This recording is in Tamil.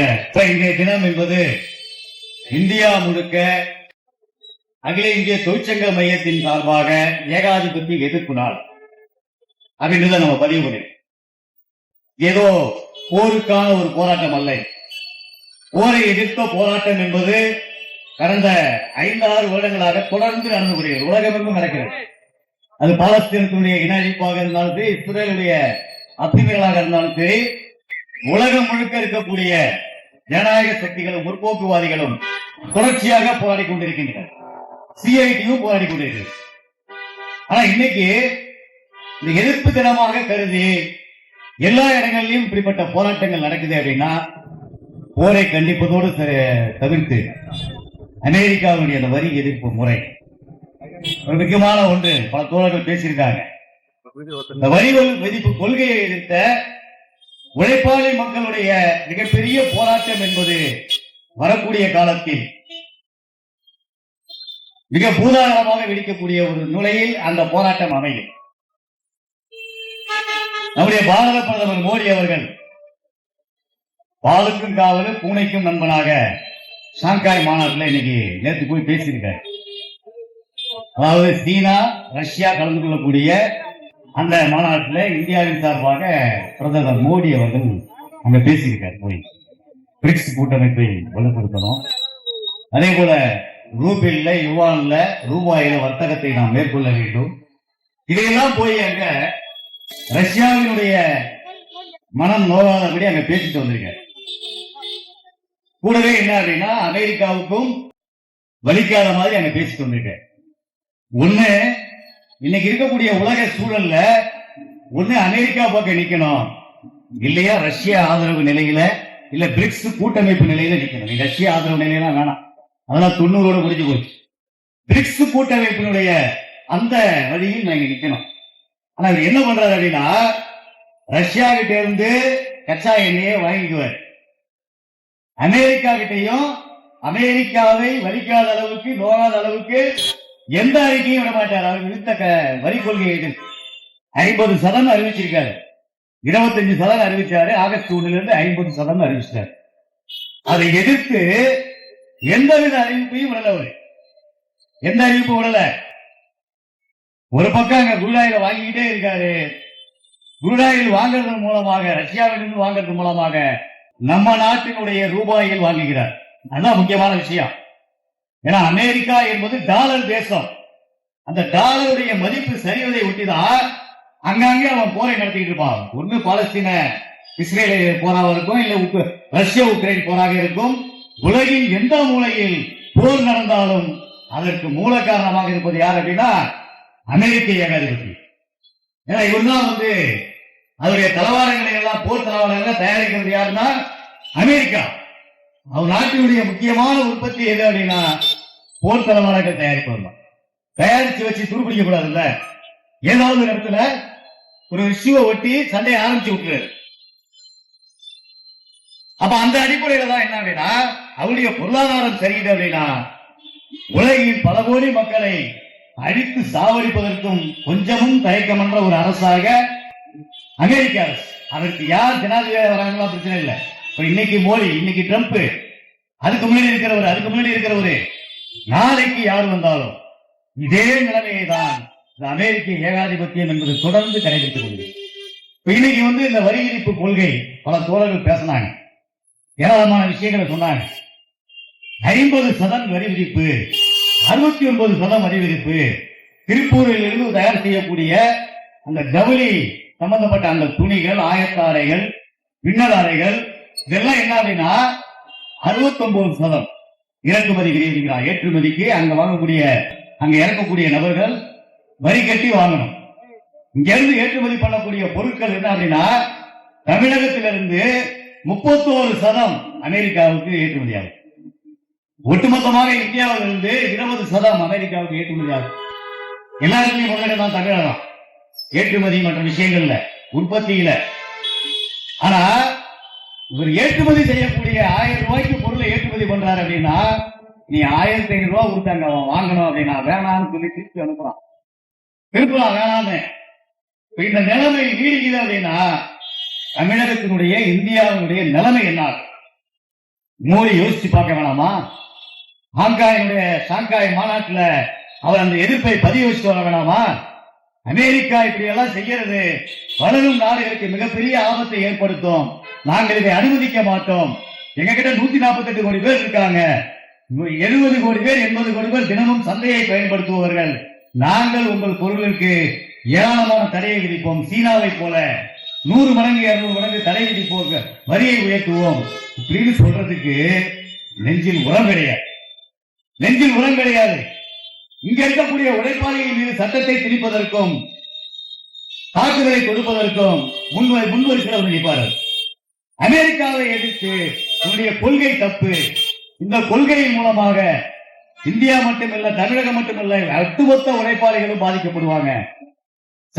இப்ப இன்றைய தினம் என்பது இந்தியா முழுக்க அகில இந்திய தொழிற்சங்க மையத்தின் சார்பாக ஏகாதிபத்திய எதிர்ப்பு நாள். அப்படின்றத நம்ம பதிவு பண்ணி ஏதோ போருக்கான ஒரு போராட்டம் அல்ல போரை எதிர்த்த போராட்டம் என்பது கடந்த ஐந்து ஆறு வருடங்களாக தொடர்ந்து நடந்து வருகிறது உலகமெங்கும் நடக்கிறது. அது பாலஸ்தீனத்தினுடைய இன அழிப்பாக இருந்தாலும் சரி இஸ்ரேலுடைய அத்துமீறலாக இருந்தாலும் சரி உலகம் முழுக்க இருக்கக்கூடிய ஜனநாயக சக்திகளும் முற்போக்குவாதிகளும் தொடர்ச்சியாக போராடி கொண்டிருக்கின்றனர். சிஐடியும் போராடி கொண்டிருக்கிறது. ஆனா இன்னைக்கு இந்த எதிர்ப்பு தினமாக கருதி எல்லா இடங்களிலும் இப்படிப்பட்ட போராட்டங்கள் நடக்குது அப்படின்னா போரை கண்டிப்பதோடு தவிர்த்து அமெரிக்காவுடைய அந்த வரி எதிர்ப்பு முறை. ஒரு முக்கியமான ஒன்று பல தோழர்கள் பேசியிருக்காங்க. இந்த வரி விதிப்பு கொள்கையை எதிர்த்த உழைப்பாளி மக்களுடைய மிகப்பெரிய போராட்டம் என்பது வரக்கூடிய காலத்தில் மிக பூதாகரமாக வெடிக்கக்கூடிய ஒரு நிலையில் அந்த போராட்டம் அமையும். நம்முடைய பாரத பிரதமர் மோடி அவர்கள் பாலுக்கும் காவலும் பூனைக்கும் நண்பனாக ஷாங்காய் மாநாட்டில் இன்னைக்கு நேற்று போய் பேசியிருக்காரு. அதாவது சீனா ரஷ்யா கலந்து கொள்ளக்கூடிய அந்த மாநாட்டில் இந்தியாவின் சார்பாக பிரதமர் மோடி அவர்கள் அங்க பேசியிருக்கார் போய். பிரிக்ஸ் கூட்டமைப்பை வலுப்படுத்தணும். அதே போல ரூபில்ல யுவான்ல ரூபாயில வர்த்தகத்தை நாம் மேற்கொள்ள வேண்டும். இதையெல்லாம் போய் அங்க ரஷ்யாவினுடைய மனம் நோகாதபடி அங்க பேசிட்டு வந்திருக்காரு. கூடவே என்ன அப்படின்னா அமெரிக்காவுக்கும் வலிக்காத மாதிரி அங்க பேசிட்டு வந்திருக்காரு. ஒண்ணு இன்னைக்கு இருக்கக்கூடிய உலக சூழல்ல ஒண்ணு அமெரிக்கா பக்கம் நிக்கணும். இல்லையா? ரஷ்ய ஆதரவு நிலையில இல்ல பிரிக்ஸ் கூட்டமைப்பு நிலையில நிக்கணும். நீ ரஷ்ய ஆதரவு நிலையெல்லாம் வேணாம். அதெல்லாம் தொண்ணூறோட முடிஞ்சு போச்சு. பிரிக்ஸ் கூட்டமைப்பினுடைய அந்த வழியில் நாங்க நிக்கணும். ஆனா இவர் என்ன பண்றாரு அப்படின்னா ரஷ்யா கிட்ட இருந்து கச்சா எண்ணெயை வாங்கிக்குவார். அமெரிக்கா கிட்டையும் அமெரிக்காவை வலிக்காத அளவுக்கு நோகாத அளவுக்கு எந்த அறிக்கையும் விட மாட்டார் அவர் விடுத்த வரி கொள்கையை ஐம்பது சதம் அறிவிச்சிருக்காரு. இருபத்தஞ்சு சதம் அறிவிச்சாரு. ஆகஸ்ட் ஒண்ணுல இருந்து ஐம்பது சதம் அறிவிச்சாரு அதை எதிர்த்து எந்தவித அறிவிப்பையும் விடல அவரு. எந்த அறிவிப்பும் விடல. ஒரு பக்கம் அங்க குருடாயில வாங்கிக்கிட்டே இருக்காரு. குருடாயில் வாங்குறதன் மூலமாக ரஷ்யாவிலிருந்து வாங்குறது மூலமாக நம்ம நாட்டினுடைய ரூபாயில் வாங்குகிறார் அதான் முக்கியமான விஷயம். ஏன்னா அமெரிக்கா என்பது டாலர் தேசம். அந்த டாலருடைய மதிப்பு சரிவதை ஒட்டிதான் அங்கங்கே அவன் போரை நடத்திட்டு இருப்பான். ஒண்ணு பாலஸ்தீன இஸ்ரேல் போராக இருக்கும் இல்ல ரஷ்ய உக்ரைன் போராக இருக்கும். உலகின் எந்த மூலையில் போர் நடந்தாலும் அதற்கு மூல காரணமாக இருப்பது யார் அப்படின்னா அமெரிக்க ஏகாதிபதி ஏன்னா இவர்தான் வந்து அவருடைய தளவாடங்களை எல்லாம் போர் தளவாடங்களை தயாரிக்கிறது யாருன்னா அமெரிக்கா. அவர் நாட்டினுடைய முக்கியமான உற்பத்தி எது அப்படின்னா போர் தளவாடங்கள் தயாரிப்பு தான் தயாரிச்சு வச்சு துருப்பிடிக்க கூடாதுல்ல ஏதாவது ஒரு இடத்துல ஒரு இஷ்யூவை ஒட்டி சண்டையை ஆரம்பிச்சு விட்டுறாரு. அப்ப அந்த அடிப்படையில தான் என்ன அப்படின்னா அவருடைய பொருளாதாரம் சரியில்லை அப்படின்னா உலகின் பல கோடி மக்களை அடித்து சாவடிப்பதற்கும் கொஞ்சமும் தயக்கமன்ற ஒரு அரசாக அமெரிக்க அரசு. அதற்கு யார் ஜனாதிபதி வராங்களோ பிரச்சனை இல்லை. இன்னைக்கு மோடி இன்னைக்கு ட்ரம்ப் அதுக்கு முன்னாடி இருக்கிறவர் அதுக்கு முன்னாடி இருக்கிறவரு. நாளைக்கு யார் வந்தாலும் இதே நிலைமையை தான் அமெரிக்க ஏகாதிபத்தியம் என்பது தொடர்ந்து கடைபிடித்துக் கொள்கிறது இன்னைக்கு வந்து இந்த வரி விதிப்பு கொள்கை பல தோழர்கள் பேசினாங்க. ஏராளமான விஷயங்களை சொன்னாங்க. ஐம்பது சதம் வரி விதிப்பு அறுபத்தி ஒன்பது சதம் வரி விதிப்பு திருப்பூரில் இருந்து தயார் செய்யக்கூடிய அந்த ஜவுளி சம்பந்தப்பட்ட அந்த துணிகள் ஆயத்தாரைகள் பின்னலாரைகள் இதெல்லாம் என்ன அப்படின்னா அறுபத்தி ஒன்பது சதம். இறக்குமதி விதிக்கிறார் ஏற்றுமதிக்கு அங்க வாங்கக்கூடிய அங்க இறக்கக்கூடிய நபர்கள் வரி கட்டி வாங்கணும். இங்க இருந்து ஏற்றுமதி பண்ணக்கூடிய பொருட்கள் என்ன அப்படின்னா தமிழகத்திலிருந்து முப்பத்தோரு சதம் அமெரிக்காவுக்கு ஏற்றுமதி ஆகும் ஒட்டுமொத்தமாக இந்தியாவிலிருந்து இருபது சதம் அமெரிக்காவுக்கு ஏற்றுமதி ஆகும் எல்லாருக்குமே முதலிடம் தான் தமிழகம் ஏற்றுமதி மற்ற விஷயங்கள்ல உற்பத்தியில. ஆனா இவர் ஏற்றுமதி செய்யக்கூடிய ஆயிரம் ரூபாய்க்கு பொருளை ஏற்றுமதி பண்றாரு அப்படின்னா நீ ஆயிரத்தி ஐநூறு ரூபாய் கொடுத்தாங்க அவன் வாங்கணும் அப்படின்னா வேணாம்னு சொல்லி திருப்பி அனுப்புறான். திருப்பலாம் வேணான்னு இந்த நிலைமை நீடிக்குது அப்படின்னா தமிழகத்தினுடைய இந்தியாவினுடைய நிலைமை என்ன மோடி யோசிச்சு பார்க்க வேணாமா? ஹாங்காயினுடைய ஷாங்காய் மாநாட்டில் அவர் அந்த எதிர்ப்பை பதிவு வச்சுட்டு வர வேணாமா? அமெரிக்கா இப்படி எல்லாம் செய்யறது வளரும் நாடுகளுக்கு மிகப்பெரிய ஆபத்தை ஏற்படுத்தும். நாங்கள் இதை அனுமதிக்க மாட்டோம். எங்க கிட்ட நூத்தி நாற்பத்தி கோடி பேர் இருக்காங்க. எழுபது கோடி பேர் எண்பது கோடி பேர் தினமும் சந்தையை பயன்படுத்துபவர்கள். நாங்கள் உங்கள் பொருளுக்கு ஏராளமான தடையை விதிப்போம். சீனாவை போல நூறு மடங்கு இருநூறு மடங்கு தடை விதிப்போம் வரியை உயர்த்துவோம். இப்படின்னு சொல்றதுக்கு நெஞ்சில் உரம் கிடையாது. நெஞ்சில் உரம் கிடையாது. இங்க இருக்கக்கூடிய உழைப்பாளிகள் மீது சட்டத்தை திணிப்பதற்கும் தாக்குதலை கொடுப்பதற்கும் முன்வை முன்வரிசையில் நிற்பார்கள் அமெரிக்காவை எதிர்த்து உன்னுடைய கொள்கை தப்பு. இந்த கொள்கையின் மூலமாக இந்தியா மட்டுமில்ல தமிழகம் மட்டுமில்ல ஒட்டுமொத்த உழைப்பாளிகளும் பாதிக்கப்படுவாங்க.